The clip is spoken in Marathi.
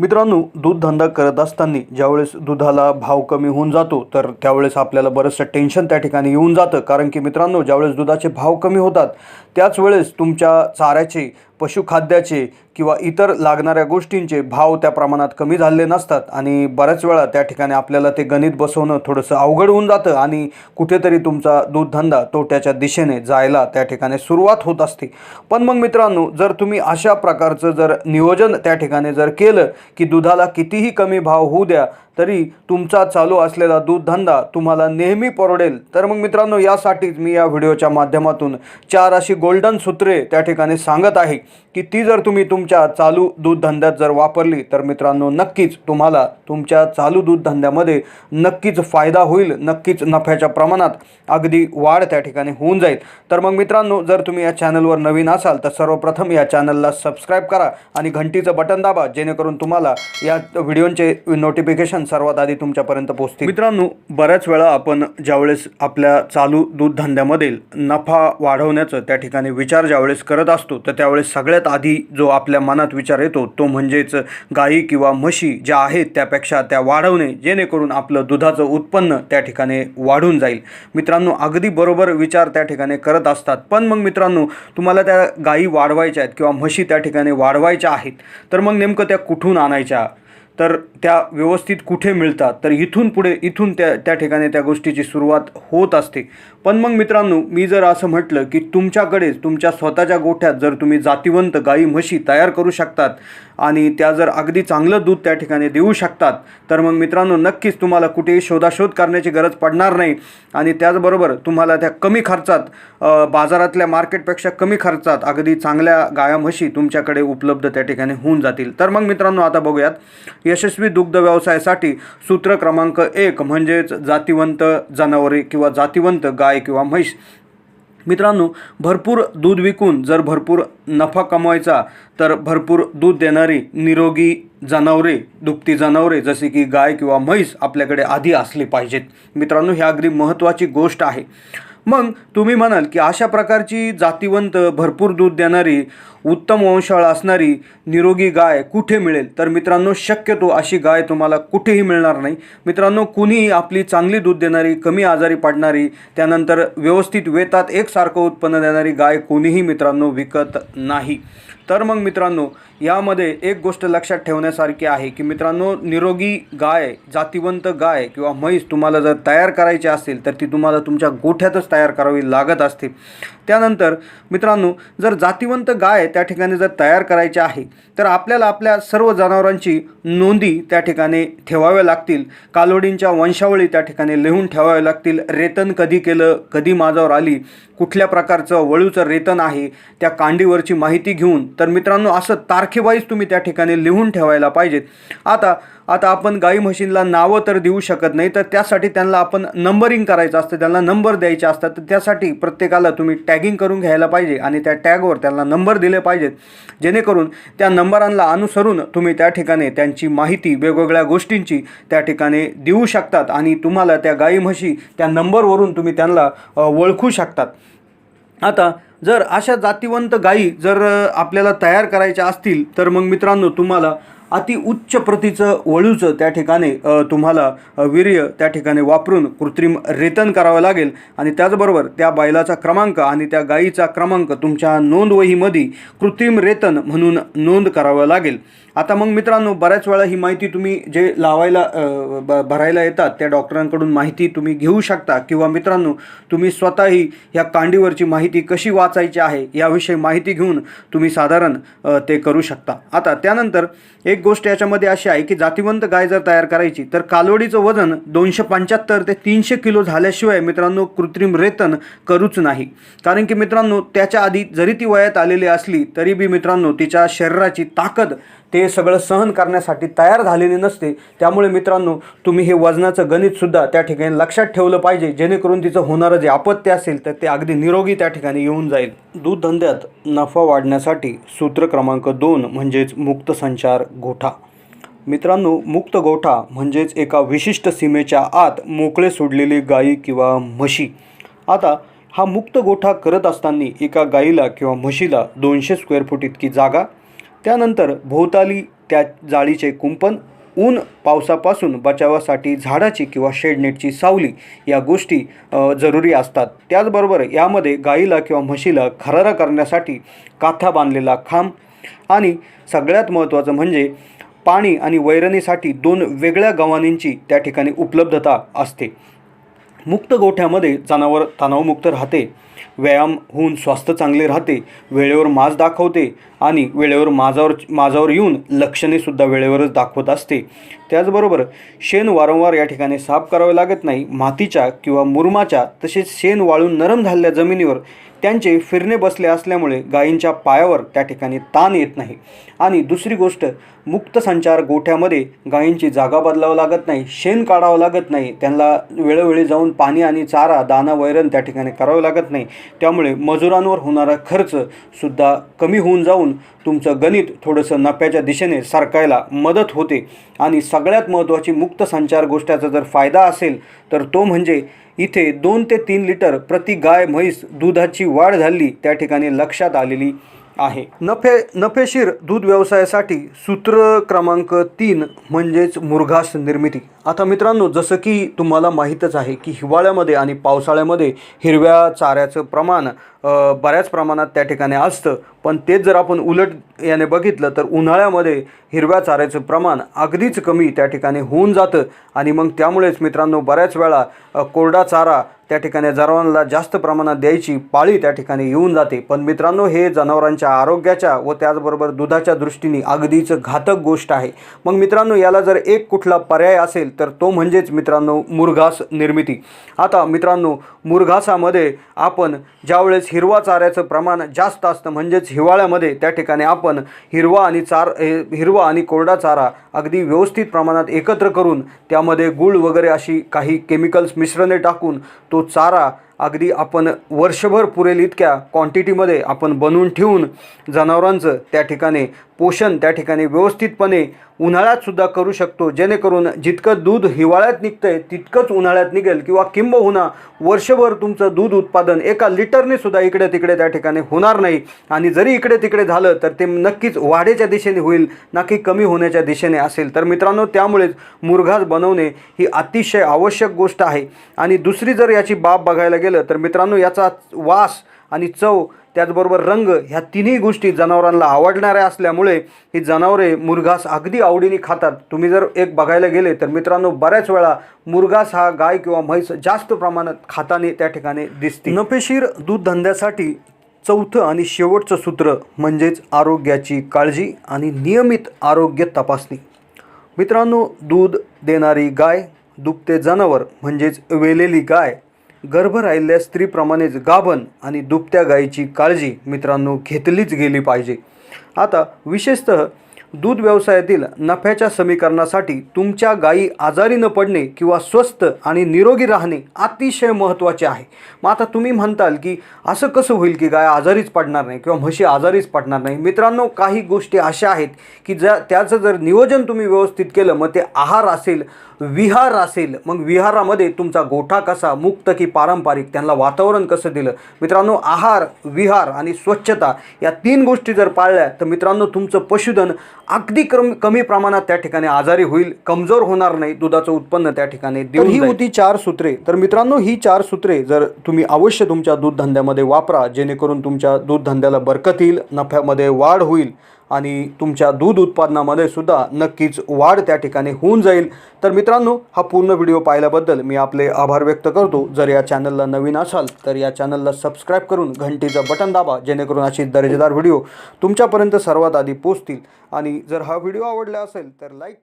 मित्रांनो दूध धंदा करत असताना ज्यावेळेस दुधाला भाव कमी होऊन जातो तर त्यावेळेस आपल्याला बरंचसं टेन्शन त्या ठिकाणी येऊन जातं. कारण की मित्रांनो ज्यावेळेस दुधाचे भाव कमी होतात त्याच वेळेस तुमच्या चाऱ्याचे पशुखाद्याचे किंवा इतर लागणाऱ्या गोष्टींचे भाव त्या प्रमाणात कमी झालेले नसतात आणि बऱ्याच वेळा त्या ठिकाणी आपल्याला ते गणित बसवणं थोडंसं अवघड होऊन जातं आणि कुठेतरी तुमचा दूधधंदा तोट्याच्या दिशेने जायला त्या ठिकाणी सुरुवात होत असते. पण मग मित्रांनो जर तुम्ही अशा प्रकारचं जर नियोजन त्या ठिकाणी जर केलं की दुधाला कितीही कमी भाव होऊ द्या तरी तुमचा चालू असलेला दूध धंदा तुम्हाला नेहमी परवडेल. तर मग मित्रांनो यासाठीच मी या व्हिडिओच्या माध्यमातून चार अशी गोल्डन सूत्रे त्या ठिकाणी सांगत आहे की ती जर तुम्ही तुमच्या चालू दूध धंद्यात जर वापरली तर मित्रांनो नक्कीच तुम्हाला तुमच्या चालू दूध धंद्यामध्ये नक्कीच फायदा होईल नक्कीच नफ्याच्या प्रमाणात अगदी वाढ त्या ठिकाणी होऊन जाईल. तर मग मित्रांनो जर तुम्ही या चॅनलवर नवीन असाल तर सर्वप्रथम या चॅनलला सबस्क्राईब करा आणि घंटीचं बटन दाबा जेणेकरून तुम्हाला या व्हिडिओचे नोटिफिकेशन सर्वात आधी तुमच्यापर्यंत पोहोचते मित्रांनो बऱ्याच वेळा आपण ज्यावेळेस आपल्या चालू दूध धंद्यामधील नफा वाढवण्याचं त्या ठिकाणी विचार ज्यावेळेस करत असतो तर त्यावेळेस सगळ्यात आधी जो आपल्या मनात विचार येतो तो म्हणजेच गाई किंवा म्हशी ज्या आहेत त्यापेक्षा त्या वाढवणे जेणेकरून आपलं दुधाचं उत्पन्न त्या ठिकाणी वाढून जाईल. मित्रांनो अगदी बरोबर विचार त्या ठिकाणी करत असतात. पण मग मित्रांनो तुम्हाला त्या गायी वाढवायच्या आहेत किंवा म्हशी त्या ठिकाणी वाढवायच्या आहेत तर मग नेमकं त्या कुठून आणायच्या? तर त्या व्यवस्थित कुठे मिळतात? तर इथून पुढे इथून त्या त्या ठिकाणी त्या गोष्टीची सुरुवात होत असते. पण मग मित्रांनो मी जर असं म्हटलं की तुमच्याकडेच तुमच्या स्वतःच्या गोठ्यात जर तुम्ही जातिवंत गाई म्हशी तयार करू शकतात आणि त्या जर अगदी चांगलं दूध त्या ठिकाणी देऊ शकतात तर मग मित्रांनो नक्कीच तुम्हाला कुठेही शोधाशोध करण्याची गरज पडणार नाही. आणि त्याचबरोबर तुम्हाला त्या कमी खर्चात बाजारातल्या मार्केटपेक्षा कमी खर्चात अगदी चांगल्या गाया म्हशी तुमच्याकडे उपलब्ध त्या ठिकाणी होऊन जातील. तर मग मित्रांनो आता बघूयात यशस्वी दुग्ध व्यवसायासाठी सूत्र क्रमांक एक म्हणजेच जातिवंत जनावरे किंवा जातिवंत गाय किंवा म्हैस मित्रांनो भरपूर दूध विकून जर भरपूर नफा कमवायचा तर भरपूर दूध देणारी निरोगी जनावरे दुभती जनावरे जसे की गाय किंवा म्हैस आपल्याकडे आधी असली पाहिजेत. मित्रांनो ही अगदी महत्त्वाची गोष्ट आहे. मग तुम्ही म्हणाल की अशा प्रकारची जातिवंत भरपूर दूध देणारी उत्तम वंशाळ असणारी निरोगी गाय कुठे मिळेल? तर मित्रांनो शक्यतो अशी गाय तुम्हाला कुठेही मिळणार नाही. मित्रांनो कुणीही आपली चांगली दूध देणारी कमी आजारी पाडणारी त्यानंतर व्यवस्थित वेतात एकसारखं उत्पन्न देणारी गाय कोणीही मित्रांनो विकत नाही. तर मग मित्रांनो यामध्ये एक गोष्ट लक्षात ठेवण्यासारखी आहे की मित्रांनो निरोगी गाय जातिवंत गाय किंवा म्हैस तुम्हाला जर तयार करायची असेल तर ती तुम्हाला तुमच्या गोठ्यातच तयार करावी लागत असते. त्यानंतर मित्रांनो जर जातिवंत गाय त्या ठिकाणी जर तयार करायची आहे तर आपल्याला आपल्या सर्व जनावरांची नोंदी त्या ठिकाणी ठेवाव्या लागतील. कालोडींच्या वंशावळी त्या ठिकाणी लिहून ठेवाव्या लागतील. रेतन कधी केलं कधी माझ्यावर आली कुठल्या प्रकारचं वळूचं रेतन आहे त्या कांडीवरची माहिती घेऊन तर मित्रांनो असं तारखेवाईज तुम्ही त्या ठिकाणी लिहून ठेवायला पाहिजेत. आता आता आपण गाई म्हशींना नावं तर देऊ शकत नाही तर त्यासाठी त्यांना आपण नंबरिंग करायचं असतं त्यांना नंबर द्यायचे असतात तर त्यासाठी प्रत्येकाला तुम्ही टॅगिंग करून घ्यायला पाहिजे आणि त्या टॅगवर त्यांना नंबर दिले पाहिजेत. जेणेकरून त्या नंबरांना अनुसरून तुम्ही त्या ठिकाणी त्यांची माहिती वेगवेगळ्या गोष्टींची त्या ठिकाणी देऊ शकतात आणि तुम्हाला त्या गाई म्हशी त्या नंबरवरून तुम्ही त्यांना ओळखू शकतात. आता जर अशा जातिवंत गायी जर आपल्याला तयार करायच्या असतील तर मग मित्रांनो तुम्हाला अति उच्च प्रतीचं वळूचं त्या ठिकाणी तुम्हाला वीर्य त्या ठिकाणी वापरून कृत्रिम रेतन करावं लागेल. आणि त्याचबरोबर त्या बैलाचा क्रमांक आणि त्या गायीचा क्रमांक तुमच्या नोंदवहीमध्ये कृत्रिम रेतन म्हणून नोंद करावं लागेल. आता मग मित्रांनो बऱ्याच वेळा ही माहिती तुम्ही जे लावायला ब भरायला येतात त्या डॉक्टरांकडून माहिती तुम्ही घेऊ शकता. किंवा मित्रांनो तुम्ही स्वतःही ह्या कांडीवरची माहिती कशी वाचायची आहे याविषयी माहिती घेऊन तुम्ही साधारण ते करू शकता. आता त्यानंतर एक गोष्ट याच्यामध्ये अशी आहे की जातिवंत गाय जर तयार करायची. तर कालोडीचं वजन दोनशे पंच्याहत्तर ते तीनशे किलो झाल्याशिवाय मित्रांनो कृत्रिम रेतन करूच नाही. कारण की मित्रांनो त्याच्या आधी जरी ती वयात आलेली असली तरी बी मित्रांनो तिच्या शरीराची ताकद ते सगळं सहन करण्यासाठी तयार झालेले नसते. त्यामुळे मित्रांनो तुम्ही हे वजनाचं गणितसुद्धा त्या ठिकाणी लक्षात ठेवलं पाहिजे जेणेकरून तिचं होणारं जे आपत्य असेल तर ते अगदी निरोगी त्या ठिकाणी येऊन जाईल. दूध धंद्यात नफा वाढण्यासाठी सूत्र क्रमांक दोन म्हणजेच मुक्त संचार गोठा. मित्रांनो मुक्त गोठा म्हणजेच एका विशिष्ट सीमेच्या आत मोकळे सोडलेली गायी किंवा म्हशी. आता हा मुक्त गोठा करत असताना एका गाईला किंवा म्हशीला दोनशे स्क्वेअर फूट इतकी जागा त्यानंतर भोवताली त्या जाळीचे कुंपण ऊन पावसापासून बचावासाठी झाडाची किंवा शेडनेटची सावली या गोष्टी जरुरी असतात. त्याचबरोबर यामध्ये गाईला किंवा म्हशीला खरारा करण्यासाठी काथा बांधलेला खांब आणि सगळ्यात महत्त्वाचं म्हणजे पाणी आणि वैरणीसाठी दोन वेगळ्या गव्हाणींची त्या ठिकाणी उपलब्धता असते. मुक्त गोठ्यामध्ये जनावर तणावमुक्त राहते. व्यायाम होऊन स्वास्थ्य चांगले राहते वेळेवर माज दाखवते आणि वेळेवर माजावर माजावर येऊन लक्षणेसुद्धा वेळेवरच दाखवत असते. त्याचबरोबर शेण वारंवार या ठिकाणी साफ करावे लागत नाही. मातीच्या किंवा मुरमाच्या तसेच शेण वाळून नरम झालेल्या जमिनीवर त्यांचे फिरणे बसले असल्यामुळे गायींच्या पायावर त्या ठिकाणी ताण येत नाही. आणि दुसरी गोष्ट मुक्त संचार गोठ्यामध्ये गायींची जागा बदलावं लागत नाही शेण काढावं लागत नाही त्यांना वेळोवेळी जाऊन पाणी आणि चारा दाना वैरण त्या ठिकाणी करावं लागत नाही. त्यामुळे मजुरांवर होणारा खर्च सुद्धा कमी होऊन जाऊन तुमचं गणित थोडंसं नफ्याच्या दिशेने सरकायला मदत होते. आणि सगळ्यात महत्त्वाची मुक्त संचार गोष्टाचा जर फायदा असेल तर तो म्हणजे इथे दोन ते तीन लिटर प्रति गाय म्हैस दुधाची वाढ झाली त्या ठिकाणी लक्षात आलेली आहे. नफे नफेशीर दूध व्यवसायासाठी सूत्र क्रमांक तीन म्हणजेच मुरघास निर्मिती. आता मित्रांनो जसं की तुम्हाला माहीतच आहे की हिवाळ्यामध्ये आणि पावसाळ्यामध्ये हिरव्या चाऱ्याचं प्रमाण बऱ्याच प्रमाणात त्या ठिकाणी असतं. पण तेच जर आपण उलट याने बघितलं तर उन्हाळ्यामध्ये हिरव्या चाऱ्याचं प्रमाण अगदीच कमी त्या ठिकाणी होऊन जातं. आणि मग त्यामुळेच मित्रांनो बऱ्याच वेळा कोरडा चारा त्या ठिकाणी जनावरांना जास्त प्रमाणात द्यायची पाळी त्या ठिकाणी येऊन जाते. पण मित्रांनो हे जनावरांच्या आरोग्याच्या व त्याचबरोबर दुधाच्या दृष्टीने अगदीच घातक गोष्ट आहे. मग मित्रांनो याला जर एक कुठला पर्याय असेल तर तो म्हणजेच मित्रांनो मुरघास निर्मिती. आता मित्रांनो मुरघासामध्ये आपण ज्यावेळेस हिरवा चाऱ्याचं प्रमाण जास्त असतं म्हणजेच हिवाळ्यामध्ये त्या ठिकाणी आपण हिरवा आणि चार हिरवा आणि कोरडा चारा अगदी व्यवस्थित प्रमाणात एकत्र करून त्यामध्ये गुळ वगैरे अशी काही केमिकल्स मिश्रणे टाकून तो चारा अगदी आपण वर्षभर पुरेल इतक्या क्वांटिटीमध्ये आपण बनवून ठेवून जनावरांचं त्या ठिकाणी पोषण त्या ठिकाणी व्यवस्थितपणे उन्हाळ्यातसुद्धा करू शकतो. जेणेकरून जितकं दूध हिवाळ्यात निघतं आहे तितकंच उन्हाळ्यात निघेल. किंवा किंबहुना वर्षभर तुमचं दूध उत्पादन एका लिटरनेसुद्धा इकडे तिकडे त्या ठिकाणी होणार नाही. आणि जरी इकडे तिकडे झालं तर ते नक्कीच वाढीच्या दिशेने होईल ना की कमी होण्याच्या दिशेने असेल. तर मित्रांनो त्यामुळेच मुरघास बनवणे ही अतिशय आवश्यक गोष्ट आहे. आणि दुसरी जर याची बाब बघायला गेलं तर मित्रांनो याचा वास आणि चव त्याचबरोबर रंग ह्या तिन्ही गोष्टी जनावरांना आवडणाऱ्या असल्यामुळे ही जनावरे मुरघास अगदी आवडीने खातात. तुम्ही जर एक बघायला गेले तर मित्रांनो बऱ्याच वेळा मुरघास हा गाय किंवा म्हैस जास्त प्रमाणात खाताने त्या ठिकाणी दिसते. नफेशीर दूध धंद्यासाठी चौथं आणि शेवटचं सूत्र म्हणजेच आरोग्याची काळजी आणि नियमित आरोग्य तपासणी. मित्रांनो दूध देणारी गाय दुभते जनावर म्हणजेच वेलेली गाय. गर्भ राहिलेल्या स्त्रीप्रमाणेच गाभण आणि दुभत्या गायीची काळजी मित्रांनो घेतलीच गेली पाहिजे. आता विशेषतः दूध व्यवसायातील नफ्याच्या समीकरणासाठी तुमच्या गायी आजारी न पडणे किंवा स्वस्त आणि निरोगी राहणे अतिशय महत्त्वाचे आहे. मग आता तुम्ही म्हणताल की असं कसं होईल की गाय आजारीच पडणार नाही किंवा म्हशी आजारीच पडणार नाही. मित्रांनो काही गोष्टी अशा आहेत की ज्या त्याचं जर नियोजन तुम्ही व्यवस्थित केलं मग ते आहार असेल विहार असेल मग विहारामध्ये तुमचा गोठा कसा मुक्त की पारंपरिक त्यांना वातावरण कसं दिलं? मित्रांनो आहार विहार आणि स्वच्छता या तीन गोष्टी जर पाळल्या तर मित्रांनो तुमचं पशुधन अगदी कमी कमी प्रमाणात त्या ठिकाणी आजारी होईल कमजोर होणार नाही दुधाचं उत्पन्न त्या ठिकाणी देऊन ही होती चार सूत्रे. तर मित्रांनो ही चार सूत्रे जर तुम्ही अवश्य तुमच्या दूध धंद्यामध्ये वापरा जेणेकरून तुमच्या दूध धंद्याला बरकत येईल नफ्यामध्ये वाढ होईल आणि तुमच्या दूध उत्पादनामध्ये सुद्धा नक्कीच वाढ त्या ठिकाणी होऊन जाईल. तर मित्रांनो हा पूर्ण व्हिडिओ पाहिल्याबद्दल मी आपले आभार व्यक्त करतो. जर या चॅनलला नवीन असाल तर या चॅनलला सबस्क्राईब करून घंटीचं बटन दाबा जेणेकरून अशी दर्जेदार व्हिडिओ तुमच्यापर्यंत सर्वात आधी पोचतील आणि जर हा व्हिडिओ आवडला असेल तर लाईक